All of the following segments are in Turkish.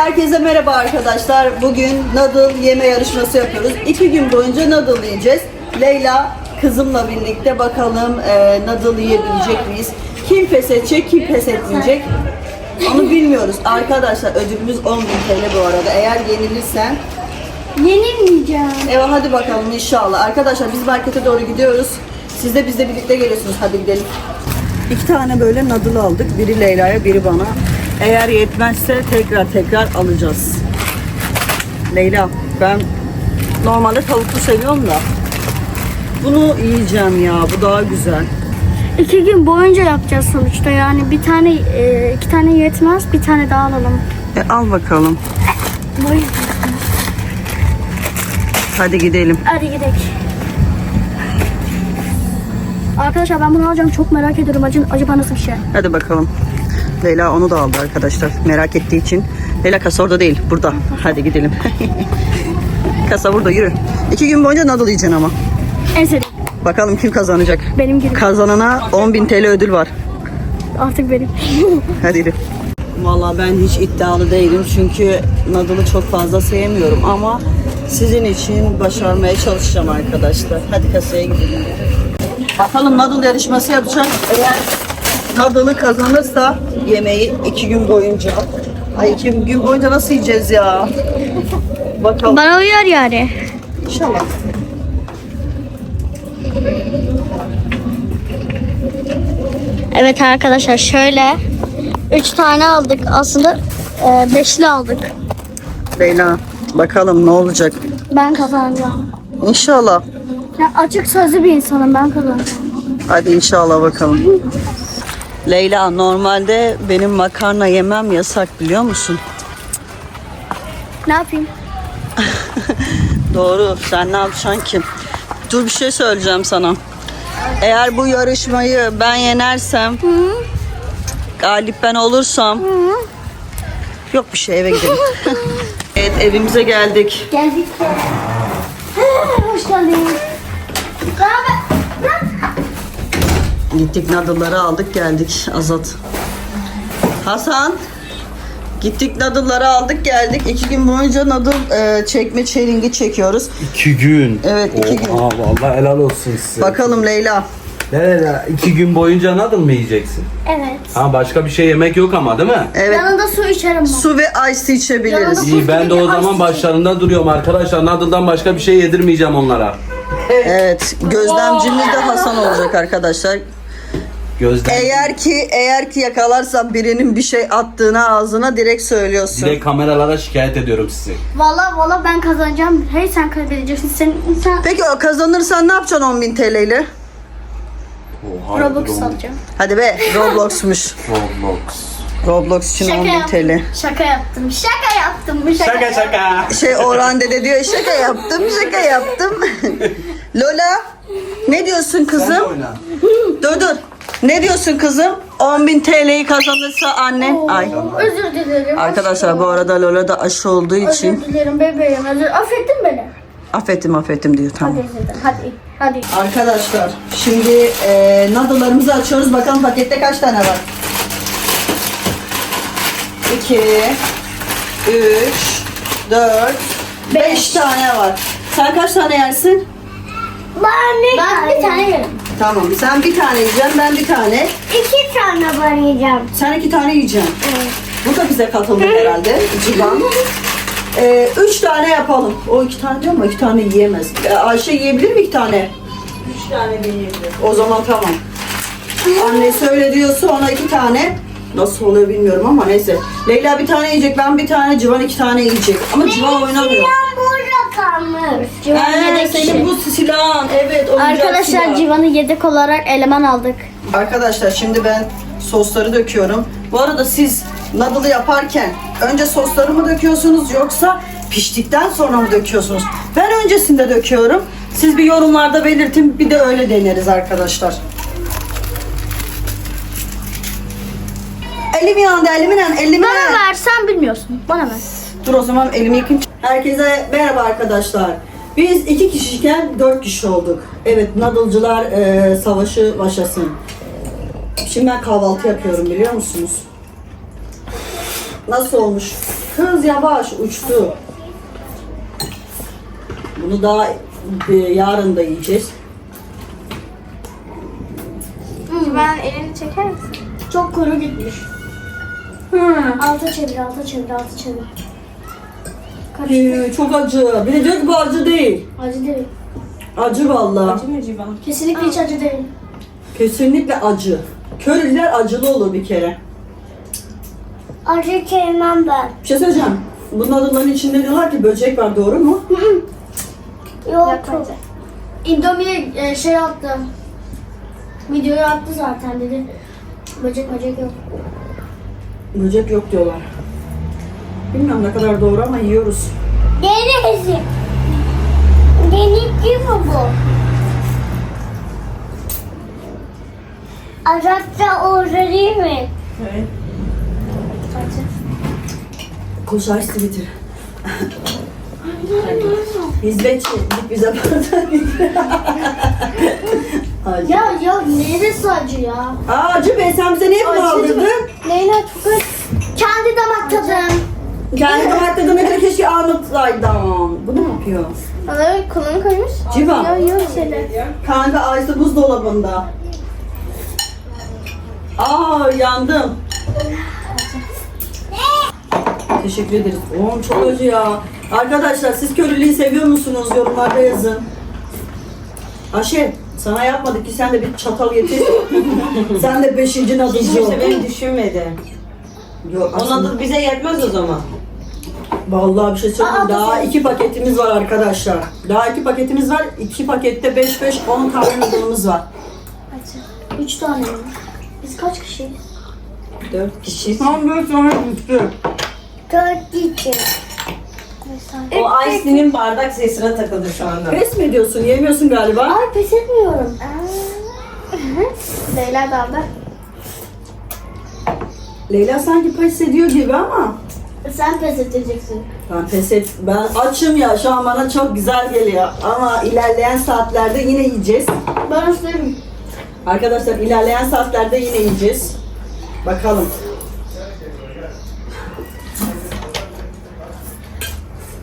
Herkese merhaba arkadaşlar. Bugün noodle yeme yarışması yapıyoruz. İki gün boyunca noodle yiyeceğiz. Leyla kızımla birlikte bakalım e, noodle yiyebilecek miyiz? Kim pes edecek, kim pes etmeyecek? Onu bilmiyoruz. Arkadaşlar ödülümüz 10.000 TL bu arada. Eğer yenilirsen Yenilmeyeceğim. Evet hadi bakalım inşallah. Arkadaşlar biz markete doğru gidiyoruz. Siz de bizle birlikte geliyorsunuz. Hadi gidelim. İki tane böyle noodle aldık. Biri Leyla'ya, biri bana. Eğer yetmezse tekrar tekrar alacağız. Leyla, ben normalde tavuklu seviyorum da. Bunu yiyeceğim ya. Bu daha güzel. İki gün boyunca yapacağız sonuçta yani bir tane e, iki tane yetmez bir tane daha alalım. E, al bakalım. Buyur. Hadi gidelim. Hadi gidelim. Arkadaşlar ben bunu alacağım çok merak ediyorum acı, acaba nasıl bir şey. Hadi bakalım. Leyla onu da aldı arkadaşlar. Merak ettiği için. Leyla kasa orada değil. Burada. Hadi gidelim. kasa burada yürü. İki gün boyunca noodle yiyeceksin ama. En sevdiğim Bakalım kim kazanacak. benim gibi Kazanana 10.000 TL ödül var. artık benim. Hadi yürü. Valla ben hiç iddialı değilim çünkü noodle'ı çok fazla sevmiyorum ama sizin için başarmaya çalışacağım arkadaşlar. Hadi kasaya gidelim. Bakalım noodle yarışması yapacak. Eğer noodle'ı kazanırsa yemeği iki gün boyunca. Ay iki gün boyunca nasıl yiyeceğiz ya? Bakalım. Bana uyar yani. İnşallah. Evet arkadaşlar şöyle üç tane aldık aslında e, beşli aldık. Leyla bakalım ne olacak. Ben kazanacağım. İnşallah. Ya açık sözlü bir insanım ben kazanacağım. Hadi inşallah bakalım. Leyla normalde benim makarna yemem yasak biliyor musun? Ne yapayım? Doğru. Sen ne yapacaksın ki? Dur bir şey söyleyeceğim sana. Eğer bu yarışmayı ben yenersem, galip ben olursam, yok bir şey eve gidelim. evet evimize geldik. Geldik. Hoş geldin. Gittik nadılları aldık geldik Azat. Hasan. Gittik nadılları aldık geldik. İki gün boyunca nadıl e, çekme çelingi çekiyoruz. İki gün. Evet, iki gün. Oha, vallahi helal olsun size. Bakalım Leyla. Ne ne iki gün boyunca nadıl mı yiyeceksin? Evet. Ha başka bir şey yemek yok ama değil mi? Evet. Yanında su içerim ben. Su ve ice içebiliriz. İyi ben de o zaman başlarında duruyorum arkadaşlar. Nadıl'dan başka bir şey yedirmeyeceğim onlara. Evet. Gözlemcimiz de Hasan olacak arkadaşlar. Gözden. Eğer ki eğer ki yakalarsam birinin bir şey attığını ağzına direkt söylüyorsun. Direkt kameralara şikayet ediyorum sizi. Valla valla ben kazanacağım. Hey sen kaybedeceksin. Sen, sen Peki o kazanırsan ne yapacaksın 10.000 TL ile? Oha, Robux alacağım. Hadi be Roblox'muş. Roblox. Roblox için Şaka 10.000 yaptım. TL. Şaka yaptım. Şaka yaptım. Bu şaka. Şaka şaka. Şey Orhan dede diyor şaka yaptım şaka yaptım. Lola ne diyorsun kızım? oyna. Dur dur. Ne diyorsun kızım? 10.000 TL'yi kazanırsa annen. Ay. Özür dilerim. Arkadaşlar bu arada Lola da aşı olduğu için Özür dilerim bebeğim. Özür. Affettin beni. affettim affettim diyor tamam. Hadi özür dilerim. Hadi. Hadi. Arkadaşlar şimdi e, nadolarımızı açıyoruz. Bakalım pakette kaç tane var? 2 3 4 5 tane var. Sen kaç tane yersin? Ben bir ben bir tane yerim. Tamam. Sen bir tane yiyeceksin, ben bir tane. İki tane ben yiyeceğim. Sen iki tane yiyeceksin. Bu da bize katıldı herhalde. Civan. E, üç tane yapalım. O iki tane diyor mu? İki tane yiyemez. E, Ayşe yiyebilir mi iki tane? Üç tane de yiyebilir. O zaman tamam. Anne söyle diyorsa ona iki tane. Nasıl oluyor bilmiyorum ama neyse. Leyla bir tane yiyecek, ben bir tane, Civan iki tane yiyecek. Ama Civan oynamıyor. Burada kalmış. Ee, senin bu silahın. Evet, oyuncak Arkadaşlar silah. Civan'ı yedek olarak eleman aldık. Arkadaşlar şimdi ben sosları döküyorum. Bu arada siz noodle'ı yaparken önce sosları mı döküyorsunuz yoksa piştikten sonra mı döküyorsunuz? Ben öncesinde döküyorum. Siz bir yorumlarda belirtin bir de öyle deneriz arkadaşlar. Elim yandı elimin yandı elimin Bana yandı. versen bilmiyorsun. Bana ver. Dur o zaman elimi yıkayayım. Herkese merhaba arkadaşlar. Biz iki kişiyken dört kişi olduk. Evet, nadılcılar e, savaşı başlasın. Şimdi ben kahvaltı yapıyorum biliyor musunuz? Nasıl olmuş? Kız yavaş uçtu. Bunu daha e, yarın da yiyeceğiz. Ben elini çeker misin? Çok kuru gitmiş. Hı. Alta çevir, alta çevir, alta çevir. Ee, çok acı. Bir de diyor ki bu acı değil. Acı değil. Acı vallahi. Acı mı civan? Kesinlikle hiç acı değil. Kesinlikle acı. Köriler acılı olur bir kere. Acı sevmem ben. Bir şey söyleyeceğim. Bunun adımların içinde diyorlar ki böcek var doğru mu? Yok. Yap bence. Indomie e, şey attı. Videoyu attı zaten dedi. Böcek böcek yok. Böcek yok diyorlar. Bilmiyorum ne kadar doğru ama yiyoruz. Neresi? Denizci mi bu? Arapça orada değil mi? Evet. Koş ice bitir. Hizmetçi git bize. Acı. Ya ya neresi acı ya? Aa, acı be sen bize niye bunu aldırdın? Leyla çok acı. Kendi damak tadım. Kendi damak tadına göre keşke almasaydın. Bu ne yapıyor? Bana kulağını koymuş. Civan. Ya yiyor şeyler. Kanka Ayşe buzdolabında. Aa yandım. Teşekkür ederiz. Oğlum çok acı ya. Arkadaşlar siz körülüğü seviyor musunuz? Yorumlarda yazın. Ayşe sana yapmadık ki sen de bir çatal getir. sen de beşinci nadılcı ol. Kimse beni düşünmedi. Yok, O aslında- nadır bize yetmez o zaman. Vallahi bir şey söyleyeyim. Daha iki paketimiz var arkadaşlar. Daha iki paketimiz var. İki pakette 5 5 10 tane nadılımız var. Üç tane mi? Biz kaç kişiyiz? Dört kişi. Tam böyle tane bitti. Dört kişi. O Ice'nin bardak sesine takıldı şu anda. Pes mi ediyorsun? Yemiyorsun galiba. Ay pes etmiyorum. Leyla da aldı. Leyla sanki pes ediyor gibi ama. Sen pes edeceksin. Ben pes et. Ben açım ya şu an bana çok güzel geliyor. Ama ilerleyen saatlerde yine yiyeceğiz. Ben söyleyeyim. Arkadaşlar ilerleyen saatlerde yine yiyeceğiz. Bakalım.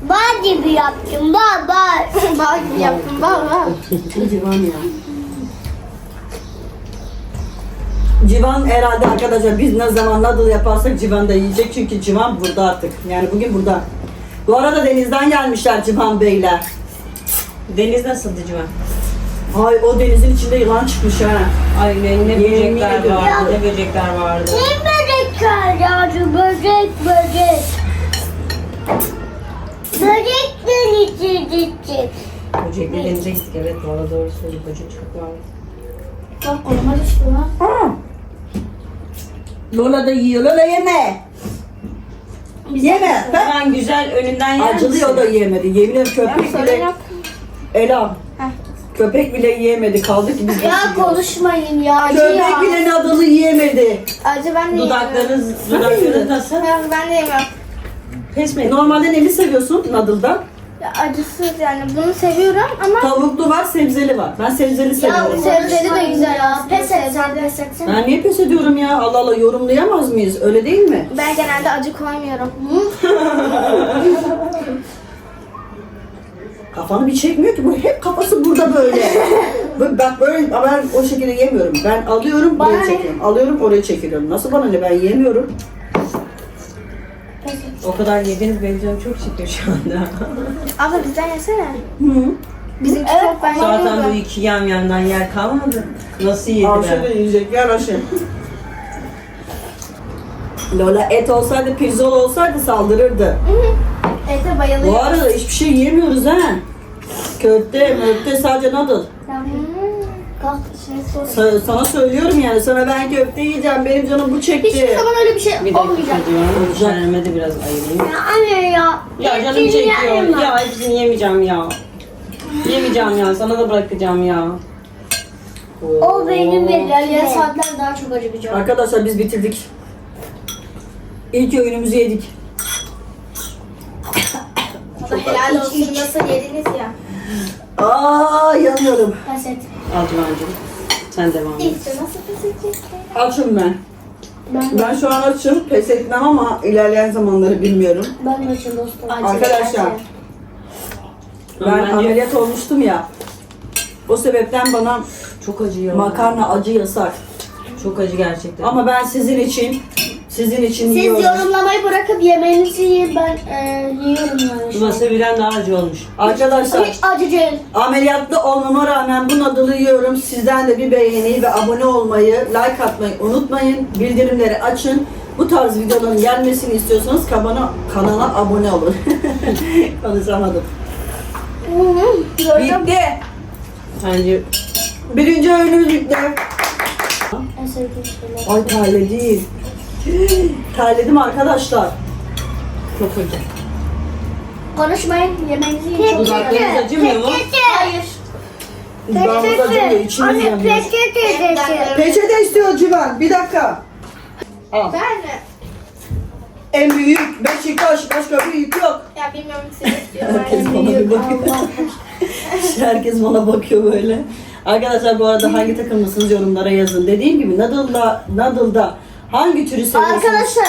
Bal gibi yaptım. Bal bal. Bal gibi yaptım. Bal bal. Civan ya. Civan herhalde arkadaşlar biz ne zaman noodle yaparsak Civan da yiyecek çünkü Civan burada artık. Yani bugün burada. Bu arada denizden gelmişler Civan Beyler. Deniz nasıldı Civan? Ay o denizin içinde yılan çıkmış ha. Ay ne, ne böcekler ediyorum. vardı, ne böcekler vardı. Ne böcek yavru böcek böcek. Böcek denizi gidecek. Böcekler denize gittik evet valla doğru söylüyor. Böcek çok vardı. Bak koluma düştü lan. Lola da yiyor. Lola yeme. Yeme. Ben güzel önünden yer acılı misin? o da yiyemedi. Yemin ederim köpek bile. yok. Ela. Köpek bile yiyemedi. Kaldı ki biz Ya nasıl yiyoruz? konuşmayın ya. Acı Köpek ya. bile nadalı yiyemedi. Acı ben de yemiyorum. Dudaklarınız, dudaklarınız nasıl? Ya ben de yemiyorum. Pes mi? Normalde neli seviyorsun nadılda? Ya acısız yani bunu seviyorum ama Tavuklu var, sebzeli var. Ben sebzeli Ya seviyorum. sebzeli de güzel ya. Pes et sen pes etsene. Ben niye pes ediyorum ya? Allah Allah yorumlayamaz mıyız? Öyle değil mi? ben genelde acı koymuyorum. Kafanı bir çekmiyor ki. Bu hep kafası burada böyle. Bak- Bak böyle ama ben o şekilde yemiyorum. Ben alıyorum Bana buraya ne? çekiyorum. Alıyorum oraya çekiliyorum. Nasıl bana ne? Ben yemiyorum. O kadar yediniz benim canım çok çekiyor şu anda. Abla bizden yesene. Hı. Bizimki çok ben Zaten bu iki yan yandan yer kalmadı. Nasıl yediler? yiyecek. Gel Ayşe. Lola et olsaydı, pirzol olsaydı saldırırdı. Ete Bu bayılıyorum. arada hiçbir şey yemiyoruz ha. Köfte, möfte sadece noodle. Kalk. Şimdi sor. Sa- sana söylüyorum yani sana ben köfte yiyeceğim benim canım bu çekti. Hiçbir zaman öyle bir şey Bir dakika olmayacak. diyorum. Kendime de biraz ayırayım. Ya anne ya. Ya canım hepsini çekiyor. Ya hepsini yemeyeceğim ya. Yemeyeceğim ya. Sana da bırakacağım ya. O benim İlerleyen benim. saatler daha çok acıkacak. Arkadaşlar biz bitirdik. İlk öğünümüzü yedik. Abla helal olsun nasıl yediniz ya. Aa yanıyorum. Pes et. Al Civan'cığım. Sen devam et. Nasıl pes edeceksin? Açım ben. Ben, Ben şu an açım. Pes etmem ama ilerleyen zamanları bilmiyorum. ben de açım dostum. Arkadaşlar ben Bence- ameliyat olmuştum ya. O sebepten bana Çok acıyor. makarna acı yasak. Çok acı gerçekten. Ama ben sizin için sizin için Siz yiyorum. yorumlamayı bırakıp yemeğinizi yiyin ben e, yiyorum yani. an. Wasabi'den daha acı olmuş. Arkadaşlar Hiç acı değil. ameliyatlı olmama rağmen bu nadılı yiyorum. Sizden de bir beğeni ve abone olmayı, like atmayı unutmayın. Bildirimleri açın. Bu tarz videoların gelmesini istiyorsanız kanala, kanala abone olun. Konuşamadım. Bitti. Bence Birinci öğünümüz bitti. En sevdiğim şeyler. Ay terledim. Terledim arkadaşlar. çok acı. Konuşmayın, yemeğinizi yiyin. Dudaklarınız acımıyor mu? Hayır. Dudağımız acımıyor, içimiz yanıyor. Peçete istiyor Civan. Bir dakika. Al. Ben de. En büyük Beşiktaş. Başka büyük yok. Ya bilmiyorum siz Herkes istiyorlar. bana bir bakıyor. Herkes bana bakıyor böyle. Arkadaşlar bu arada hangi takımlısınız yorumlara yazın. Dediğim gibi Nadal'da, Nadal'da hangi türü seviyorsunuz? Arkadaşlar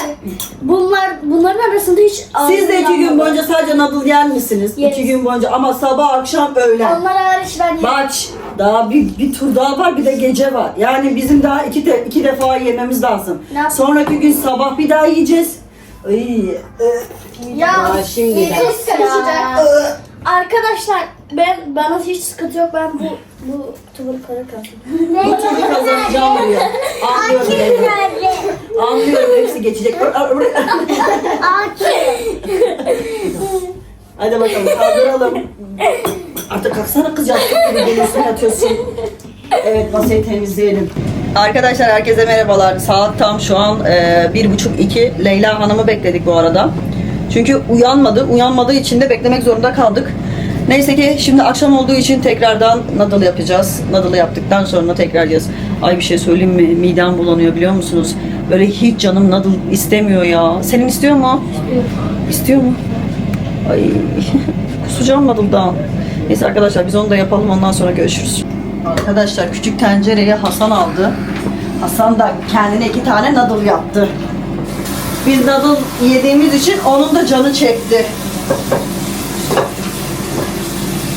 bunlar bunların arasında hiç Siz de iki gün boyunca sadece Nadal yer misiniz? Yeriz. İki gün boyunca ama sabah akşam öğlen. Onlar hariç ben yerim. Bak daha bir, bir tur daha var bir de gece var. Yani bizim daha iki, de, iki defa yememiz lazım. Ne Sonraki gün sabah bir daha yiyeceğiz. Ay, Ya. Çok karışacak. ı. Arkadaşlar ben bana hiç sıkıntı yok ben bu bu tuvuru kırarım. Bu turu kazanacağım diyor. Anlıyorum. Leyla. Geçecek. Hadi bakalım kaldıralım. Artık kalksana kız yastık gibi geliyorsun atıyorsun. Evet masayı temizleyelim. Arkadaşlar herkese merhabalar. Saat tam şu an e, bir buçuk iki. Leyla Hanım'ı bekledik bu arada. Çünkü uyanmadı. Uyanmadığı için de beklemek zorunda kaldık. Neyse ki şimdi akşam olduğu için tekrardan nadıl yapacağız. Nadılı yaptıktan sonra tekrar yiyeceğiz. Ay bir şey söyleyeyim mi? Midem bulanıyor biliyor musunuz? Böyle hiç canım nadıl istemiyor ya. Senin istiyor mu? İstiyor mu? Ay kusacağım nadıldan. Neyse arkadaşlar biz onu da yapalım ondan sonra görüşürüz. Arkadaşlar küçük tencereyi Hasan aldı. Hasan da kendine iki tane nadıl yaptı. Biz nadıl yediğimiz için onun da canı çekti.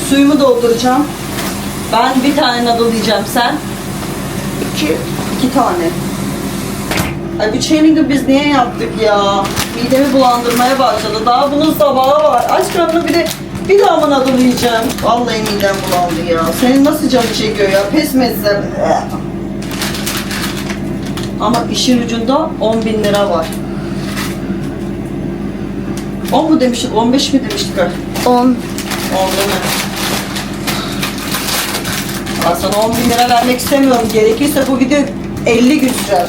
Suyumu dolduracağım. Ben bir tane nadıl yiyeceğim sen. İki. iki tane. Ay bu challenge biz niye yaptık ya? Midemi bulandırmaya başladı. Daha bunun sabahı var. Aç karnını bir de bir daha mı nadıl yiyeceğim? Vallahi midem bulandı ya. Senin nasıl canı çekiyor ya? Pes mi etsem? Ama işin ucunda 10 bin lira var. 10 mu demiştik? 15 mi demiştik? 10. 10 değil mi? Aa, sana 10 bin lira vermek istemiyorum. Gerekirse bu video 50 gün sürer.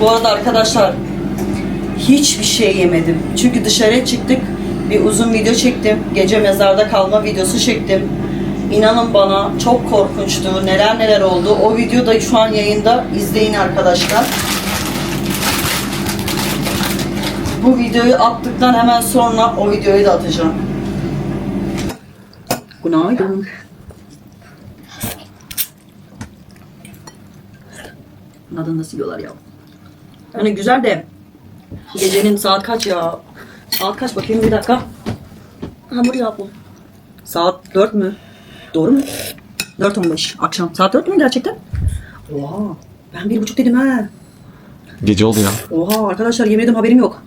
Bu arada arkadaşlar hiçbir şey yemedim. Çünkü dışarıya çıktık. Bir uzun video çektim. Gece mezarda kalma videosu çektim. İnanın bana çok korkunçtu. Neler neler oldu. O video da şu an yayında. İzleyin arkadaşlar. Bu videoyu attıktan hemen sonra o videoyu da atacağım. Günaydın. Adını nasıl yiyorlar ya? Yani güzel de gecenin saat kaç ya? Saat kaç bakayım bir dakika. Hamur ya bu. Saat 4 mü? Doğru mu? 4.15 akşam. Saat 4 mü gerçekten? Oha. Ben bir buçuk dedim ha. Gece oldu ya. Oha arkadaşlar yemin ederim haberim yok.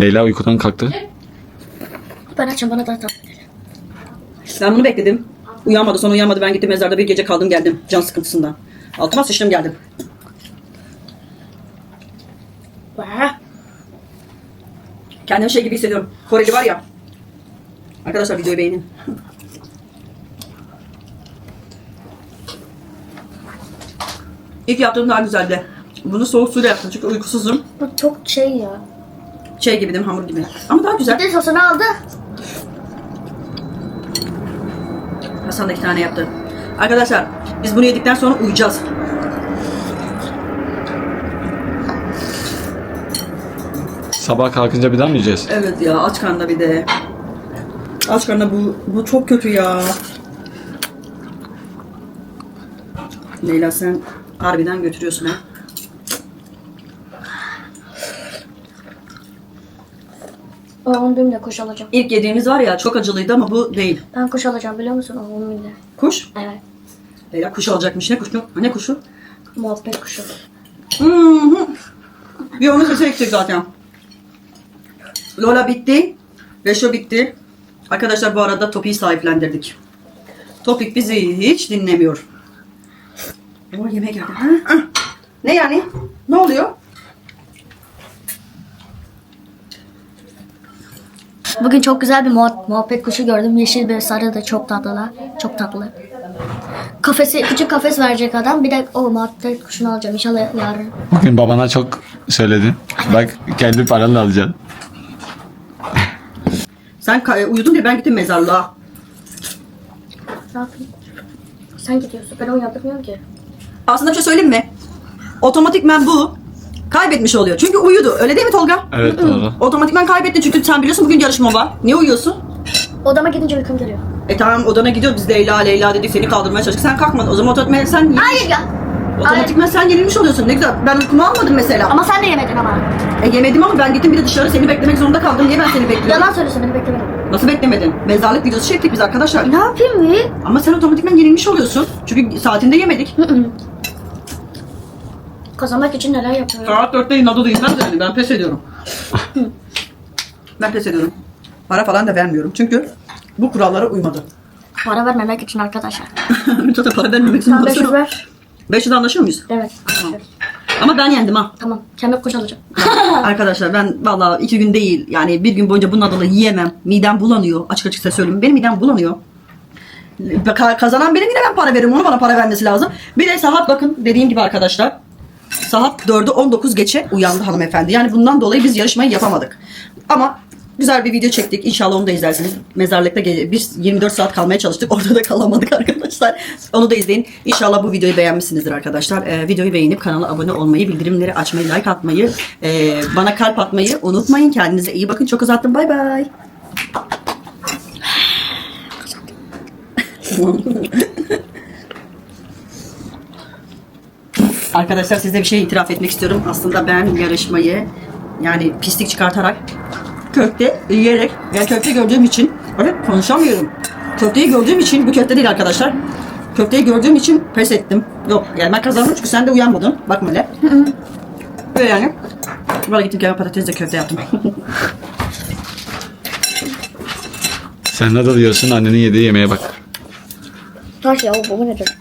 Leyla uykudan kalktı. Ben açım bana da tat. Ben bunu bekledim. Uyanmadı sonra uyanmadı. Ben gittim mezarda bir gece kaldım geldim. Can sıkıntısından. Altıma sıçtım geldim. Kendimi şey gibi hissediyorum. Koreli var ya. Arkadaşlar videoyu beğenin. İlk yaptığım daha güzeldi. Bunu soğuk suyla yaptım çünkü uykusuzum. Bu çok şey ya. Şey gibi değil mi? Hamur gibi. Ama daha güzel. Bir de sosunu aldı. Hasan da iki tane yaptı. Arkadaşlar biz bunu yedikten sonra uyuyacağız. Sabah kalkınca bir daha mı yiyeceğiz? Evet ya aç karnına bir de. Aç karnına bu, bu çok kötü ya. Leyla sen harbiden götürüyorsun ha. Benim de kuş alacağım. İlk yediğimiz var ya çok acılıydı ama bu değil. Ben kuş alacağım biliyor musun? Benim de. Kuş. Evet. Leyla kuş alacakmış. Ne kuşu? Ne kuşu? Muhabbet kuşu. Hı hı. Bir onun sesi eksik zaten. Lola bitti. Reşo bitti. Arkadaşlar bu arada Topik'i sahiplendirdik. Topik bizi hiç dinlemiyor. O. Ha? Ha. Ne yani? Ne oluyor? Bugün çok güzel bir muha- muhabbet kuşu gördüm. Yeşil bir sarı da çok tatlılar. Çok tatlı. Kafesi, küçük kafes verecek adam. Bir de o muhabbet kuşunu alacağım. İnşallah yarın. Bugün babana çok söyledin. Bak kendi paranla alacaksın. Sen ka- uyudun diye ben gittim mezarlığa. Ne yapayım? Sen gidiyorsun. Ben onu yapamıyorum ki. Aslında bir şey söyleyeyim mi? Otomatikmen bu kaybetmiş oluyor. Çünkü uyudu. Öyle değil mi Tolga? Evet doğru. Otomatikman kaybetti çünkü sen biliyorsun bugün yarışma var. Niye uyuyorsun? Odama gidince uykum geliyor. E tamam odana gidiyor biz Leyla Leyla dedik seni kaldırmaya çalıştık. Sen kalkmadın. O zaman otomatikman sen Hayır ya. otomatikman sen yenilmiş oluyorsun. Ne güzel. Ben uykumu almadım mesela. Ama sen de yemedin ama. E yemedim ama ben gittim bir de dışarı seni beklemek zorunda kaldım. Niye ben seni bekliyorum? Yalan söylüyorsun beni beklemedim. Nasıl beklemedin? Mezarlık videosu çektik biz arkadaşlar. Ne yapayım mı? Ama sen otomatikman yenilmiş oluyorsun. Çünkü saatinde yemedik. Kazanmak için neler yapıyorum. Saat 4'te Nadolu inmez yani. Ben pes ediyorum. ben pes ediyorum. Para falan da vermiyorum. Çünkü bu kurallara uymadı. Para vermemek için arkadaşlar. Zaten para vermemek için Sen 500 ver. 500 anlaşıyor muyuz? Evet. Ama ben yendim ha. Tamam. Kendi kuş alacağım. Arkadaşlar ben vallahi iki gün değil yani bir gün boyunca bu nadalı yiyemem. Midem bulanıyor. Açık açık size söyleyeyim. Benim midem bulanıyor. Ka- Kazanan benim yine ben para veririm. Ona bana para vermesi lazım. Bir de saat bakın dediğim gibi arkadaşlar. Saat 4'ü 19 geçe uyandı hanımefendi. Yani bundan dolayı biz yarışmayı yapamadık. Ama güzel bir video çektik. İnşallah onu da izlersiniz. Mezarlıkta biz 24 saat kalmaya çalıştık. Orada da kalamadık arkadaşlar. Onu da izleyin. İnşallah bu videoyu beğenmişsinizdir arkadaşlar. Ee, videoyu beğenip kanala abone olmayı, bildirimleri açmayı, like atmayı, e, bana kalp atmayı unutmayın. Kendinize iyi bakın. Çok uzattım. Bay bay. Arkadaşlar size bir şey itiraf etmek istiyorum. Aslında ben yarışmayı yani pislik çıkartarak köfte yiyerek ya köfte gördüğüm için evet konuşamıyorum. Köfteyi gördüğüm için bu köfte değil arkadaşlar. Köfteyi gördüğüm için pes ettim. Yok yani ben kazandım çünkü sen de uyanmadın. Bakma öyle. Böyle yani. Böyle gittim kendime patatesle köfte yaptım. Sen ne diyorsun annenin yediği yemeğe bak. Taş ya bu nedir?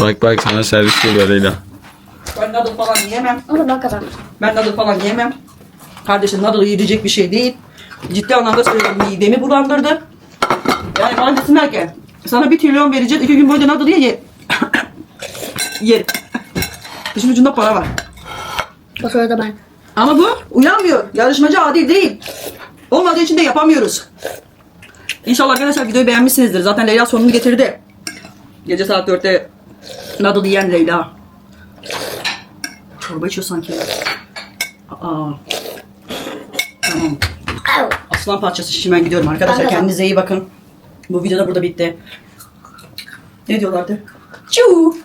Bak bak sana servis geliyor Leyla. ben noodle falan yiyemem. Ama ben kazandım. Ben noodle falan yiyemem. Kardeşim noodle yiyecek bir şey değil. Ciddi anlamda söylüyorum midemi bulandırdı. Yani bana desinler ki sana bir trilyon vereceğiz iki gün boyunca noodle ye ye. Yerim. İşin ucunda para var. O sırada ben. Ama bu uyanmıyor. Yarışmacı adil değil. Olmadığı için de yapamıyoruz. İnşallah arkadaşlar videoyu beğenmişsinizdir. Zaten Leyla sonunu getirdi. Gece saat 4'te noodle yiyen Leyla. Çorba içiyor sanki. Aa. Tamam. Aslan parçası şimdi ben gidiyorum arkadaşlar. Kendinize iyi bakın. Bu video da burada bitti. Ne diyorlardı? Çuu.